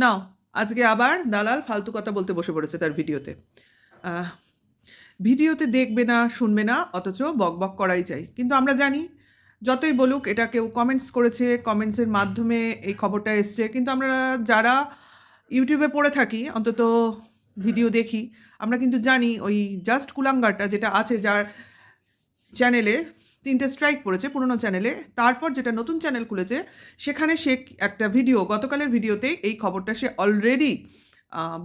নাও, আজকে আবার দালাল ফালতু কথা বলতে বসে পড়েছে তার ভিডিওতে। ভিডিওতে দেখবে না, শুনবে না, অথচ বক বক করাই চাই। কিন্তু আমরা জানি, যতই বলুক, এটা কেউ কমেন্টস করেছে কমেন্টসের মাধ্যমে এই খবরটা এসছে। কিন্তু আমরা যারা ইউটিউবে পড়ে থাকি, অন্তত ভিডিও দেখি, আমরা কিন্তু জানি ওই জাস্ট কুলাঙ্গারটা যেটা আছে যার চ্যানেলে তিনটে স্ট্রাইক পড়েছে পুরনো চ্যানেলে তারপর যেটা নতুন চ্যানেল খুলেছে, সেখানে সে একটা ভিডিও গতকালের ভিডিওতে এই খবরটা সে অলরেডি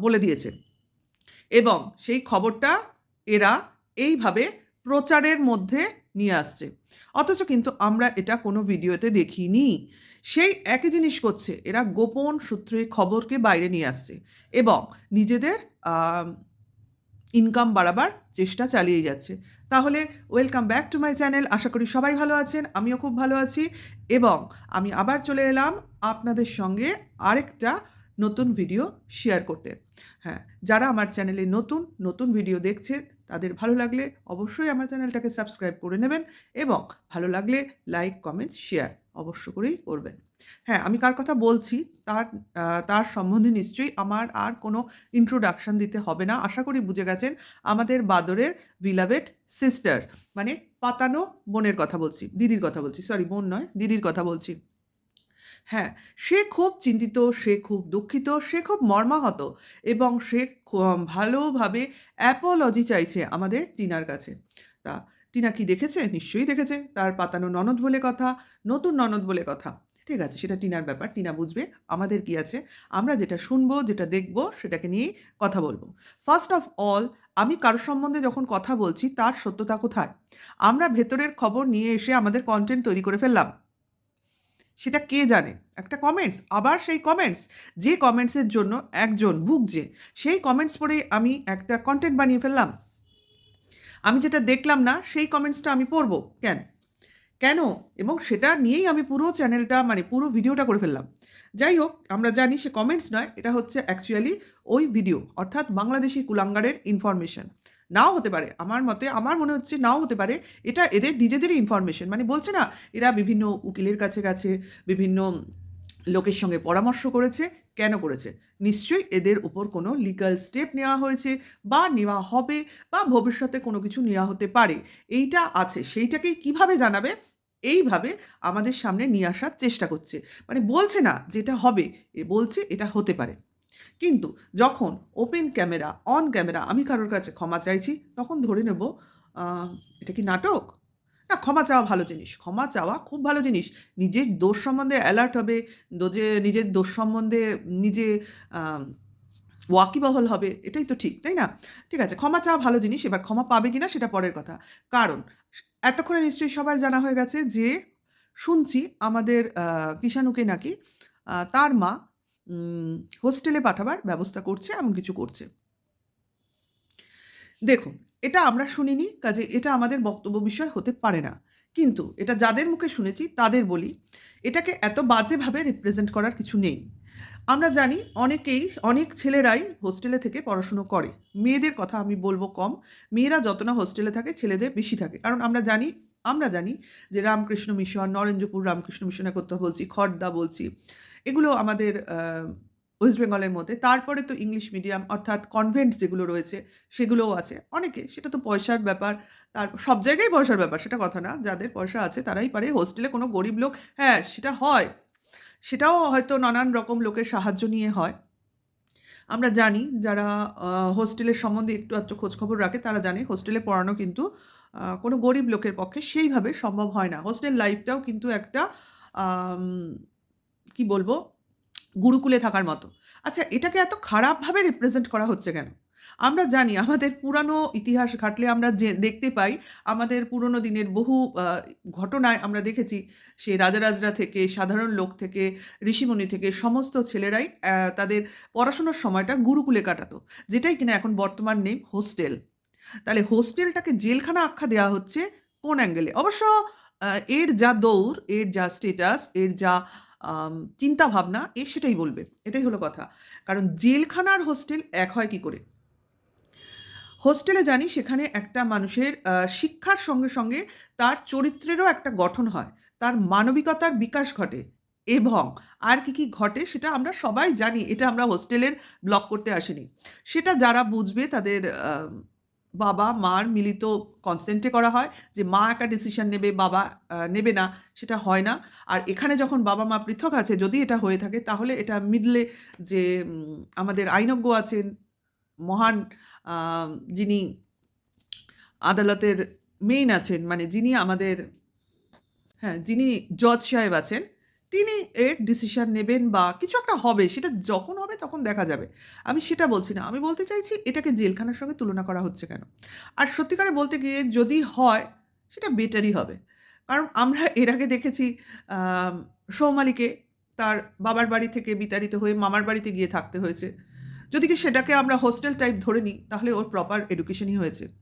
বলে দিয়েছে। এবং সেই খবরটা এরা এইভাবে প্রচারের মধ্যে নিয়ে আসছে। অথচ কিন্তু আমরা এটা কোনো ভিডিওতে দেখিনি। সেই একই জিনিস করছে, এরা গোপন সূত্রে খবরকে বাইরে নিয়ে আসছে এবং নিজেদের ইনকাম বাড়াবার চেষ্টা চালিয়ে যাচ্ছে। তাহলে welcome back to my channel আশা করি সবাই ভালো আছেন, আমিও খুব ভালো আছি এবং আমি আবার চলে এলাম আপনাদের সঙ্গে আরেকটা নতুন ভিডিও শেয়ার করতে। হ্যাঁ যারা আমার চ্যানেলে নতুন নতুন ভিডিও দেখছে, তাদের ভালো লাগলে অবশ্যই আমার চ্যানেলটাকে সাবস্ক্রাইব করে নেবেন এবং ভালো লাগলে লাইক কমেন্টস শেয়ার অবশ্য করেই করবেন। হ্যাঁ আমি কার কথা বলছি? তার তার সম্বন্ধে নিশ্চয়ই আমার আর কোনো ইন্ট্রোডাকশন দিতে হবে না। আশা করি বুঝে গেছেন আমাদের বাদরের ভিলাভেট সিস্টার মানে পাতানো বোনের কথা বলছি, দিদির কথা বলছি সরি বোন নয়, দিদির কথা বলছি। হ্যাঁ সে খুব চিন্তিত, সে খুব দুঃখিত, সে খুব মর্মাহত এবং সে ভালোভাবে অ্যাপোলজি চাইছে আমাদের টিনার কাছে। তা টিনা কি দেখেছে? নিশ্চয়ই দেখেছে। তার পাতানো ননদ বলে কথা, নতুন ননদ বলে কথা। ঠিক আছে, সেটা টিনার ব্যাপার। টিনা বুঝবে আমাদের কি আছে। আমরা যেটা শুনব, যেটা দেখব, সেটাকে নিয়েই কথা বলব। ফার্স্ট অফ অল আমি কারোর সম্বন্ধে যখন কথা বলছি, তার সত্যতা কোথায়? আমরা ভেতরের খবর নিয়ে এসে আমাদের কন্টেন্ট তৈরি করে ফেললাম। সেটা কে জানে? একটা কমেন্টস আবার সেই কমেন্টস যে কমেন্টসের জন্য একজন ভুগছে, সেই কমেন্টস পড়েই আমি একটা কন্টেন্ট বানিয়ে ফেললাম। আমি যেটা দেখলাম না, সেই কমেন্টসটা আমি পড়ব। কেন? কেন? এবং সেটা নিয়েই আমি পুরো চ্যানেলটা মানে পুরো ভিডিওটা করে ফেললাম। যাই হোক, আমরা জানি সে কমেন্টস নয়, এটা হচ্ছে অ্যাকচুয়ালি ওই ভিডিও অর্থাৎ বাংলাদেশি কুলাঙ্গারের ইনফরমেশন নাও হতে পারে, আমার মতে, আমার মনে হচ্ছে নাও হতে পারে, এটা এদের নিজেদেরই ইনফরমেশন মানে বলছে না, এরা বিভিন্ন উকিলের কাছে কাছে বিভিন্ন লোকের সঙ্গে পরামর্শ করেছে কেন করেছে? নিশ্চয়ই এদের উপর কোনো লিগ্যাল স্টেপ নেওয়া হয়েছে বা নেওয়া হবে বা ভবিষ্যতে কোনো কিছু নেওয়া হতে পারে। এইটা আছে, সেইটাকেই কীভাবে জানাবে? এইভাবে আমাদের সামনে নিয়ে আসার চেষ্টা করছে। মানে বলছে না যেটা হবে, এ বলছে এটা হতে পারে। কিন্তু যখন ওপেন ক্যামেরা অন ক্যামেরা আমি কারোর কাছে ক্ষমা চাইছি, তখন ধরে নেব এটা কি নাটক? ক্ষমা চাওয়া ভালো জিনিস। ক্ষমা চাওয়া খুব ভালো জিনিস। নিজের দোষ সম্বন্ধে অ্যালার্ট হবে, দোজে, নিজের দোষ সম্বন্ধে নিজে ওয়াকিবহল হবে, এটাই তো ঠিক, তাই না? ঠিক আছে, ক্ষমা চাওয়া ভালো জিনিস, এবার ক্ষমা পাবে কিনা সেটা পরের কথা। কারণ, এতক্ষণে নিশ্চয়ই সবার জানা হয়ে গেছে যে, শুনছি আমাদের কিষাণুকে নাকি তার মা হোস্টেলে পাঠাবার ব্যবস্থা করছে, এমন কিছু করছে। দেখুন এটা আমরা শুনিনি, কাজে এটা আমাদের বক্তব্য বিষয় হতে পারে না। কিন্তু এটা যাদের মুখে শুনেছি তাদের বলি, এটাকে এত বাজেভাবে রিপ্রেজেন্ট করার কিছু নেই। আমরা জানি অনেকেই, অনেক ছেলেরাই হোস্টেলে থেকে পড়াশুনো করে। মেয়েদের কথা আমি বলব কম। মেয়েরা যত না হোস্টেলে থাকে, ছেলেদের বেশি থাকে। কারণ আমরা জানি আমরা জানি যে রামকৃষ্ণ মিশন, নরেন্দ্রপুর রামকৃষ্ণ মিশনের কথা বলছি খড়দা বলছি, এগুলো আমাদের ওয়েস্ট বেঙ্গলের মধ্যে। তারপরে তো ইংলিশ মিডিয়াম অর্থাৎ কনভেন্ট যেগুলো রয়েছে, সেগুলোও আছে। অনেকে, সেটা তো পয়সার ব্যাপার। তার, সব জায়গায় পয়সার ব্যাপার, সেটা কথা না। যাদের পয়সা আছে, তারাই পারে। হোস্টেলে কোনো গরিব লোক হ্যাঁ সেটা হয়। সেটাও হয়তো নানান রকম লোকের সাহায্য নিয়ে হয়। আমরা জানি, যারা হোস্টেলের সম্বন্ধে একটু আধটু খোঁজখবর রাখে, তারা জানে হোস্টেলে পড়ানো কিন্তু কোনো গরিব লোকের পক্ষে সেইভাবে সম্ভব হয় না। হোস্টেল লাইফটাও কিন্তু একটা কি বলব? গুরুকুলে থাকার মতো। আচ্ছা এটাকে এত খারাপভাবে রিপ্রেজেন্ট করা হচ্ছে কেন? আমরা জানি আমাদের পুরানো ইতিহাস ঘাটলে আমরা যে দেখতে পাই, আমাদের পুরনো দিনের বহু ঘটনায় আমরা দেখেছি, সে রাজারাজরা থেকে, সাধারণ লোক থেকে ঋষিমণি থেকে, সমস্ত ছেলেরাই তাদের পড়াশোনার সময়টা গুরুকুলে কাটাতো, যেটাই কিনা এখন বর্তমান নেই হোস্টেল তাহলে হোস্টেলটাকে জেলখানা আখ্যা দেওয়া হচ্ছে কোন অ্যাঙ্গেলে অবশ্য এর যা দৌড়, এর যা স্টেটাস এর যা চিন্তা ভাবনা এ সেটাই বলবে। এটাই হলো কথা। কারণ জেলখানার হোস্টেল এক হয় কি করে? হোস্টেলে জানি সেখানে একটা মানুষের শিক্ষার সঙ্গে সঙ্গে তার চরিত্রেরও একটা গঠন হয়। তার মানবিকতার বিকাশ ঘটে এবং আর কি কি ঘটে সেটা আমরা সবাই জানি। এটা আমরা হোস্টেলের ব্লক করতে আসিনি। সেটা যারা বুঝবে তাদের বাবা, মার মিলিত কনসেন্টে করা হয় যে মা একটা ডিসিশন নেবে, বাবা নেবে না, সেটা হয় না। আর এখানে যখন বাবা মা পৃথক আছে, যদি এটা হয়ে থাকে, তাহলে এটা মিডলে যে আমাদের আইনজ্ঞ আছেন, মহান যিনি আদালতের মেইন আছেন মানে যিনি আমাদের হ্যাঁ যিনি জজ সাহেব আছেন তিনি এর ডিসিশন নেবেন বা কিছু একটা হবে, সেটা যখন হবে তখন দেখা যাবে। আমি সেটা বলছি না। আমি বলতে চাইছি এটাকে জেলখানার সঙ্গে তুলনা করা হচ্ছে কেন? আর সত্যিকারে বলতে গিয়ে যদি হয়, সেটা বেটারই হবে। কারণ আমরা এর আগে দেখেছি সৌমালিকে তার বাবার বাড়ি থেকে বিতাড়িত হয়ে মামার বাড়িতে গিয়ে থাকতে হয়েছে। যদি কি সেটাকে আমরা হোস্টেল টাইপ ধরে নিই, তাহলে ওর প্রপার এডুকেশনই হয়েছে।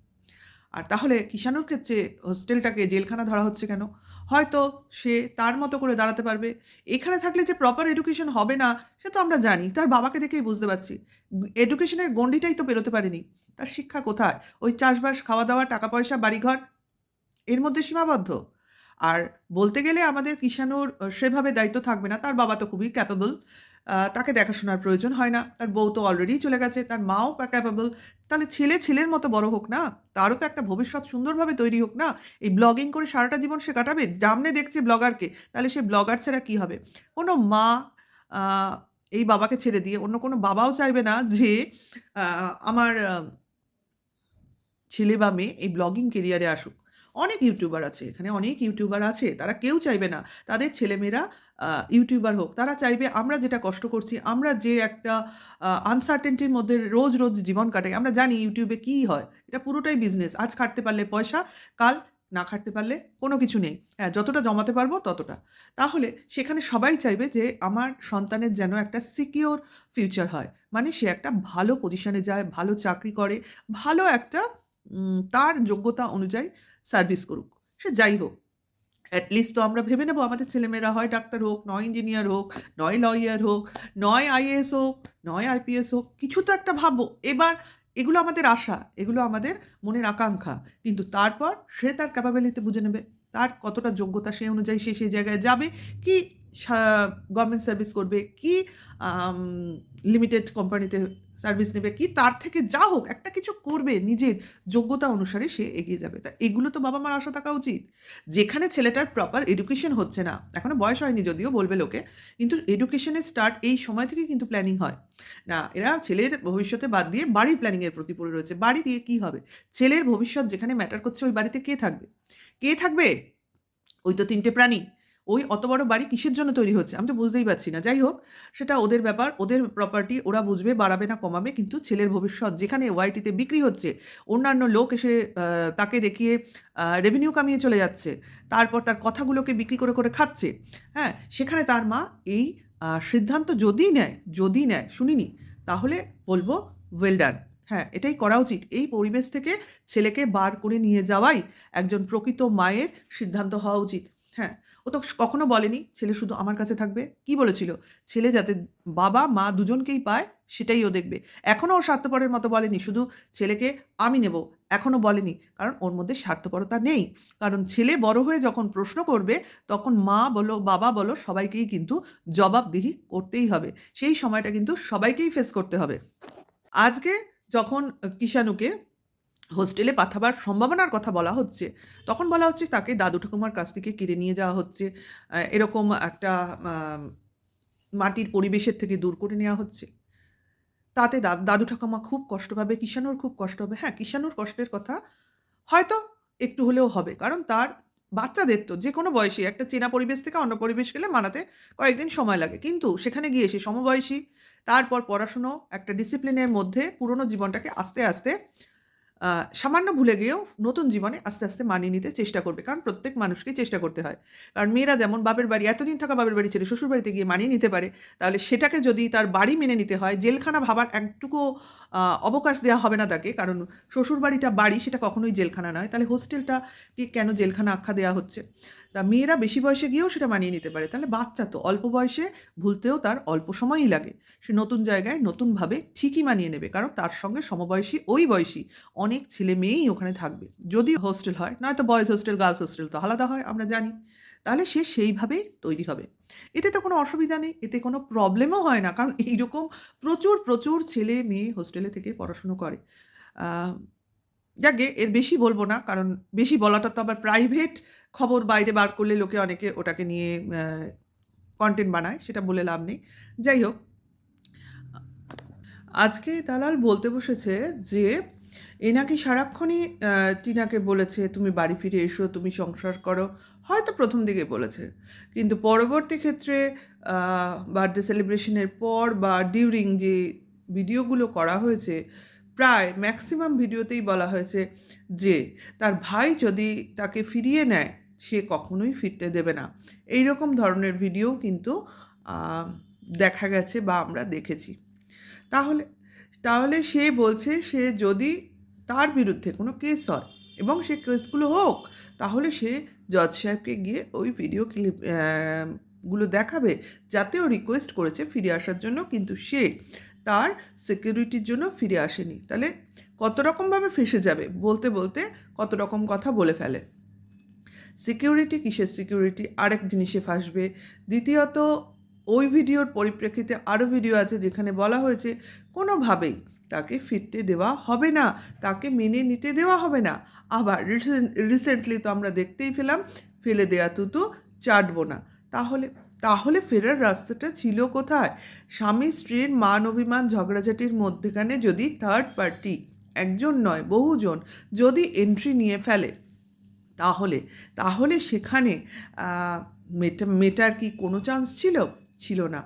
আর তাহলে কিষাণুর ক্ষেত্রে হোস্টেলটাকে জেলখানা ধরা হচ্ছে কেন? হয়তো সে তার মতো করে দাঁড়াতে পারবে। এখানে থাকলে যে প্রপার এডুকেশন হবে না, সে তো আমরা জানি। তার বাবাকে দেখেই বুঝতে পারছি। এডুকেশনের গণ্ডিটাই তো বেরোতে পারেনি। তার শিক্ষা কোথায়? ওই চাষবাস খাওয়া দাওয়া টাকা পয়সা বাড়িঘর? এর মধ্যে সীমাবদ্ধ। আর বলতে গেলে আমাদের কিষাণুর সেভাবে দায়িত্ব থাকবে না। তার বাবা তো খুবই ক্যাপেবল তাকে দেখাশোনার প্রয়োজন হয় না। তার বউ তো অলরেডি চলে গেছে, তার মাও ক্যাপেবল তাহলে ছেলে ছেলের মতো বড় হোক না, তারও তো একটা ভবিষ্যৎ সুন্দরভাবে তৈরি হোক না। এই ব্লগিং করে সারাটা জীবন সে কাটাবে জামনে দেখছে ব্লগারকে তাহলে সে ব্লগার ছাড়া কী হবে? কোনো মা এই বাবাকে ছেড়ে দিয়ে অন্য কোনো বাবাও চাইবে না যে আমার ছেলে বা মেয়ে এই ব্লগিং কেরিয়ারে আসুক। অনেক ইউটিউবার আছে, এখানে অনেক ইউটিউবার আছে, তারা কেউ চাইবে না, তাদের ছেলেমেয়েরা ইউটিউবার হোক, তারা চাইবে আমরা যেটা কষ্ট করছি, আমরা যে একটা আনসার্টেনটির মধ্যে রোজ রোজ জীবন কাটাই, আমরা জানি ইউটিউবে কী হয়, এটা পুরোটাই বিজনেস আজ খাটতে পারলে পয়সা, কাল না খাটতে পারলে কোনো কিছু নেই হ্যাঁ যতটা জমাতে পারব ততটা, তাহলে সেখানে সবাই চাইবে যে আমার সন্তানের যেন একটা সিকিওর ফিউচার হয় মানে সে একটা ভালো পজিশনে যায়, ভালো চাকরি করে, ভালো একটা তার যোগ্যতা অনুযায়ী সার্ভিস করুক। সে যাই হোক অ্যাটলিস্ট তো আমরা ভেবে নেব আমাদের ছেলেমেয়েরা হয় ডাক্তার হোক, নয় ইঞ্জিনিয়ার হোক, নয় লয়ার হোক, নয় আইএএস হোক, নয় আইপিএস হোক, কিছু তো একটা ভাবো এবার এগুলো আমাদের আশা, এগুলো আমাদের মনের আকাঙ্ক্ষা। কিন্তু তারপর সে তার ক্যাপাবিলিটি বুঝে নেবে, তার কতটা যোগ্যতা সেই অনুযায়ী সে সেই জায়গায় যাবে, কি গভর্নমেন্ট সার্ভিস করবে, কি লিমিটেড কোম্পানিতে সার্ভিস নেবে কি? তার থেকে যা হোক, একটা কিছু করবে নিজের যোগ্যতা অনুসারে সে এগিয়ে যাবে। তা এগুলো তো বাবা মার আশা থাকা উচিত। যেখানে ছেলেটার প্রপার এডুকেশন হচ্ছে না, এখনও বয়স হয়নি যদিও বলবে লোকে, কিন্তু এডুকেশনের স্টার্ট এই সময় থেকে কিন্তু প্ল্যানিং হয়। না, এরা ছেলের ভবিষ্যতে বাদ দিয়ে বাড়ির প্ল্যানিংয়ের প্রতি পড়ে রয়েছে। বাড়ি দিয়ে কি হবে? ছেলের ভবিষ্যৎ যেখানে ম্যাটার করছে ওই বাড়িতে কে থাকবে? কে থাকবে? ওই তো তিনটে প্রাণী। ওই অত বড় বাড়ি কিসের জন্য তৈরি হচ্ছে? আমি তো বুঝতেই পারছি না। যাই হোক, সেটা ওদের ব্যাপার। ওদের প্রপার্টি ওরা বুঝবে, বাড়াবে না, কমাবে। কিন্তু ছেলের ভবিষ্যৎ যেখানে ওয়াইটিতে বিক্রি হচ্ছে, অন্যান্য লোক এসে তাকে দেখিয়ে রেভিনিউ কামিয়ে চলে যাচ্ছে, তারপর তার কথাগুলোকে বিক্রি করে করে খাচ্ছে হ্যাঁ সেখানে তার মা এই সিদ্ধান্ত যদি নেয় যদি নেয়, শুনিনি, তাহলে বলব ওয়েল ডান হ্যাঁ এটাই করা উচিত। এই পরিবেশ থেকে ছেলেকে বার করে নিয়ে যাওয়াই একজন প্রকৃত মায়ের সিদ্ধান্ত হওয়া উচিত। হ্যাঁ ও তো কখনো বলেনি, ছেলে শুধু আমার কাছে থাকবে? কি বলেছিল? ছেলে যাতে বাবা, মা দুজনকেই পায়, সেটাই ও দেখবে। এখনও ও স্বার্থপরের মতো বলেনি, শুধু ছেলেকে আমি নেব এখনও বলেনি, কারণ ওর মধ্যে স্বার্থপরতা নেই। কারণ ছেলে বড় হয়ে যখন প্রশ্ন করবে, তখন মা বলো, বাবা বলো, সবাইকেই কিন্তু জবাবদিহি করতেই হবে। সেই সময়টা কিন্তু সবাইকেই ফেস করতে হবে। আজকে যখন কিষাণুকে হোস্টেলে পাঠাবার সম্ভাবনার কথা বলা হচ্ছে, তখন বলা হচ্ছে তাকে দাদু ঠাকুমার কাছ থেকে কেড়ে নিয়ে যাওয়া হচ্ছে। এরকম একটা মাটির পরিবেশের থেকে দূর করে নেওয়া হচ্ছে। তাতে দাদু ঠাকুমা খুব কষ্ট পাবে, কিষাণুর খুব কষ্ট হবে। হ্যাঁ কিষাণুর কষ্টের কথা হয়তো একটু হলেও হবে, কারণ তার বাচ্চাদের তো যে কোনো বয়সী একটা চেনা পরিবেশ থেকে অন্য পরিবেশ গেলে মানাতে কয়েকদিন সময় লাগে। কিন্তু সেখানে গিয়ে সে সমবয়সী, তারপর পড়াশুনো, একটা ডিসিপ্লিনের মধ্যে পুরনো জীবনটাকে আস্তে আস্তে সামান্য ভুলে গিয়েও নতুন জীবনে আস্তে আস্তে মানিয়ে নিতে চেষ্টা করবে। কারণ প্রত্যেক মানুষকে চেষ্টা করতে হয়। কারণ মেয়েরা যেমন বাপের বাড়ি, এতদিন থাকা বাপের বাড়ি ছেড়ে শ্বশুর বাড়িতে গিয়ে মানিয়ে নিতে পারে, তাহলে সেটাকে যদি তার বাড়ি মেনে নিতে হয়, জেলখানা ভাবার একটুকু অবকাশ দেওয়া হবে না তাকে। কারণ শ্বশুর বাড়িটা বাড়ি সেটা কখনোই জেলখানা নয়। তাহলে হোস্টেলটা কি কেন জেলখানা আখ্যা দেওয়া হচ্ছে? তা মেয়েরা বেশি বয়সে গিয়েও সেটা মানিয়ে নিতে পারে। তাহলে বাচ্চা তো অল্প বয়সে ভুলতেও তার অল্প সময়ই লাগে। সে নতুন জায়গায় নতুনভাবে ঠিকই মানিয়ে নেবে, কারণ তার সঙ্গে সমবয়সী ওই বয়সী অনেক ছেলে মেয়েই ওখানে থাকবে। যদি হোস্টেল হয়, নয়তো বয়েজ হোস্টেল গার্লস হোস্টেল তো আলাদা হয়, আমরা জানি। তাহলে সে সেইভাবেই তৈরি হবে। এতে তো কোনো অসুবিধা নেই, এতে কোনো প্রবলেমও হয় না, কারণ এইরকম প্রচুর প্রচুর ছেলে মেয়ে হোস্টেলে থেকে পড়াশুনো করে। যাকে এর বেশি বলব না, কারণ বেশি বলাটা তো আবার প্রাইভেট খবর বাইরে বার করলে লোকে অনেকে ওটাকে নিয়ে কন্টেন্ট বানায়, সেটা বলে লাভ নেই। যাই হোক, আজকে দালাল বলতে বসেছে যে, এ নাকি সারাক্ষণই টিনাকে বলেছে, তুমি বাড়ি ফিরে এসো, তুমি সংসার করো। হয়তো প্রথম দিকে বলেছে। কিন্তু পরবর্তী ক্ষেত্রে বার্থডে সেলিব্রেশনের পর বা ডিউরিং যে ভিডিওগুলো করা হয়েছে প্রায় ম্যাক্সিমাম ভিডিওতেই বলা হয়েছে যে, তার ভাই যদি তাকে ফিরিয়ে নেয়, সে কখনোই ফিরতে দেবে না। এই রকম ধরনের ভিডিও কিন্তু দেখা গেছে বা আমরা দেখেছি। তাহলে তাহলে সে বলছে, সে যদি তার বিরুদ্ধে কোনো কেস হয় এবং সে কেসগুলো হোক, তাহলে সে জজ সাহেবকে গিয়ে ওই ভিডিও ক্লিপগুলো দেখাবে, যাতে ও রিকোয়েস্ট করেছে ফিরে আসার জন্য। কিন্তু সে তার সিকিউরিটির জন্য ফিরে আসেনি। তাহলে কত রকমভাবে ফেসে যাবে? বলতে বলতে কত রকম কথা বলে ফেলে। সিকিউরিটি কিসের সিকিউরিটি আরেক জিনিসে ফাঁসবে। দ্বিতীয়ত, ওই ভিডিওর পরিপ্রেক্ষিতে আরও ভিডিও আছে যেখানে বলা হয়েছে, কোনোভাবেই তাকে ফিরতে দেওয়া হবে না, তাকে মেনে নিতে দেওয়া হবে না। আবার রিসেন্টলি তো আমরা দেখতেই পেলাম, ফেলে দেয়া তুতু চাটবো না। তাহলে তাহলে ফেরার রাস্তাটা ছিল কোথায়? স্বামী স্ত্রীর মান অভিমান ঝগড়াঝাটির মধ্যেখানে যদি থার্ড পার্টি একজন নয়, বহুজন, যদি এন্ট্রি নিয়ে ফেলে। তাহলে তাহলে সেখানে মেটা, মেটার কি কোনো চান্স ছিল? ছিল না।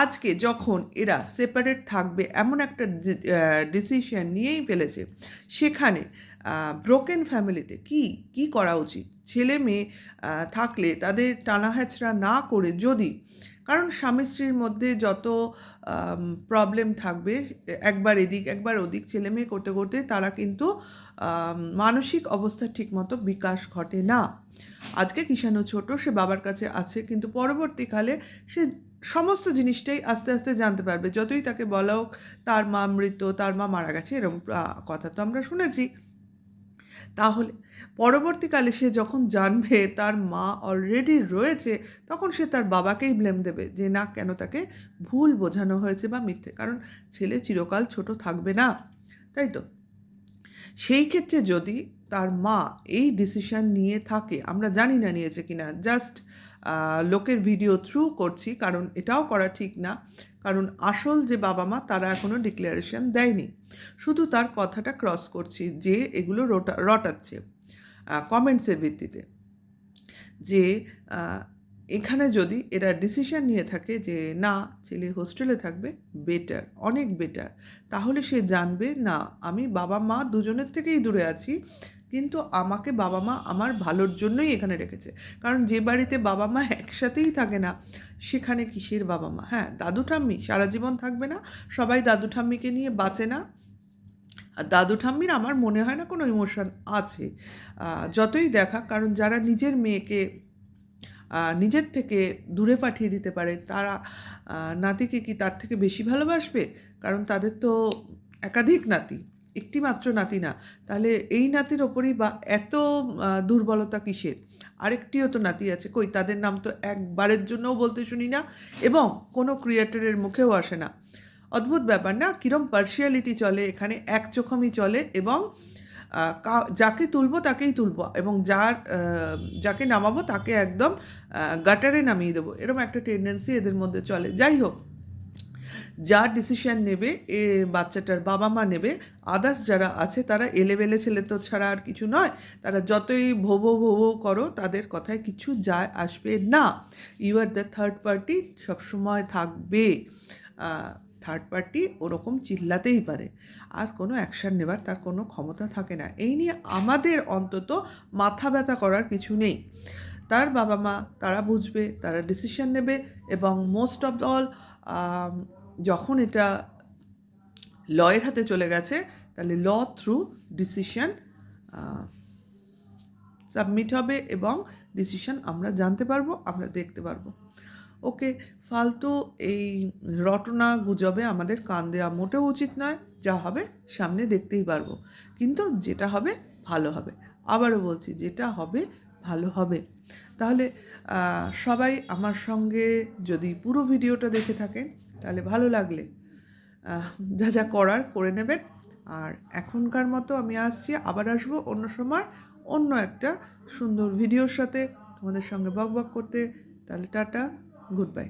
আজকে যখন এরা সেপারেট থাকবে, এমন একটা ডিসিশন নিয়েই ফেলেছে, সেখানে ব্রোকেন ফ্যামিলিতে কি কি করা উচিত? ছেলে মেয়ে থাকলে তাদের টানা হ্যাচড়া না করে যদি, কারণ স্বামী স্ত্রীর মধ্যে যত প্রবলেম থাকবে, একবার এদিক, একবার ওদিক, ছেলে মেয়ে করতে করতে তারা কিন্তু মানসিক অবস্থা ঠিকমতো বিকাশ ঘটে না। আজকে কিষাণু ছোট, সে বাবার কাছে আছে, কিন্তু পরবর্তীকালে সে সমস্ত জিনিসটাই আস্তে আস্তে জানতে পারবে, যতই তাকে বলা হোক, তার মা মৃত, তার মা মারা গেছে এরকম কথা তো আমরা শুনেছি। তাহলে পরবর্তীকালে সে যখন জানবে তার মা অলরেডি রয়েছে, তখন সে তার বাবাকেই ব্লেম দেবে যে, না, কেন তাকে ভুল বোঝানো হয়েছে বা মিথ্যে? কারণ ছেলে চিরকাল ছোট থাকবে না। তাই তো? সেই ক্ষেত্রে যদি তার মা এই ডিসিশন নিয়ে থাকে, আমরা জানি না নিয়েছে কি না জাস্ট লোকের ভিডিও থ্রু করছি, কারণ এটাও করা ঠিক না। কারণ আসল যে বাবা মা, তারা এখনও ডিক্লারেশন দেয়নি। শুধু তার কথাটা ক্রস করছি যে, এগুলো রটা, রটাচ্ছে। কমেন্টসের ভিত্তিতে যে এখানে যদি এরা ডিসিশন নিয়ে থাকে যে, না, ছেলে হোস্টেলে থাকবে বেটার অনেক বেটার তাহলে সে জানবে, না, আমি বাবা মা দুজনের থেকেই দূরে আছি, কিন্তু আমাকে বাবা মা আমার ভালোর জন্যই এখানে রেখেছে। কারণ যে বাড়িতে বাবা মা একসাথেই থাকে না, সেখানে কিসের বাবা মা হ্যাঁ দাদু ঠাম্মি সারা জীবন থাকবে না, সবাই দাদু ঠাম্মিকে নিয়ে বাঁচে না আর দাদু ঠাম্মির আমার মনে হয় না কোনো ইমোশন আছে। যতই দেখা, কারণ যারা নিজের মেয়েকে নিজের থেকে দূরে পাঠিয়ে দিতে পারে, তারা নাতিকে কি তার থেকে বেশি ভালোবাসবে? কারণ তাদের তো একাধিক নাতি একটি মাত্র নাতি না। তাহলে এই নাতির ওপরই বা এত দুর্বলতা কিসের? আরেকটিও তো নাতি আছে, কই তাদের নাম তো একবারের জন্যও বলতে শুনি না এবং কোনো ক্রিয়েটারের মুখেও আসে না। অদ্ভুত ব্যাপার না? কীরম পার্শিয়ালিটি চলে, এখানে এক চোখমই চলে এবং যাকে তুলবো তাকেই তুলবো এবং যার যাকে নামাবো তাকে একদম গাটারে নামিয়ে দেবো। এরকম একটা টেন্ডেন্সি এদের মধ্যে চলে। যাই হোক যা ডিসিশন নেবে, এ বাচ্চাটার বাবা মা নেবে আদার্স যারা আছে তারা এলেবেলে ছেলে তো ছাড়া আর কিছু নয়, তারা যতই ভোবো ভোবো করো, তাদের কথায় কিছু যায় আসবে না। You are the third party সবসময় থাকবে। থার্ড পার্টি ওরকম চিল্লাতেই পারে। আর কোনো অ্যাকশান নেবার তার কোনো ক্ষমতা থাকে না। এই নিয়ে আমাদের অন্তত মাথা ব্যথা করার কিছু নেই। তার বাবা মা, তারা বুঝবে, তারা ডিসিশন নেবে এবং মোস্ট অফ অল যখন এটা লয়ের হাতে চলে গেছে, তাহলে ল থ্রু ডিসিশন সাবমিট হবে এবং ডিসিশন আমরা জানতে পারব, আমরা দেখতে পারব। ওকে, ফালতু এই রটনা গুজবে আমাদের কান দেওয়া মোটেও উচিত নয়, যা হবে সামনে দেখতেই পারব। কিন্তু যেটা হবে, ভালো হবে। আবারও বলছি, যেটা হবে, ভালো হবে। তাহলে সবাই আমার সঙ্গে যদি পুরো ভিডিওটা দেখে থাকেন, তাহলে ভালো লাগলে যা যা করার করে নেবেন। আর এখনকার মতো আমি আসছি, আবার আসব অন্য সময় অন্য একটা সুন্দর ভিডিওর সাথে। তোমাদের সঙ্গে বক বক করতে, তাহলে টাটা। Good bye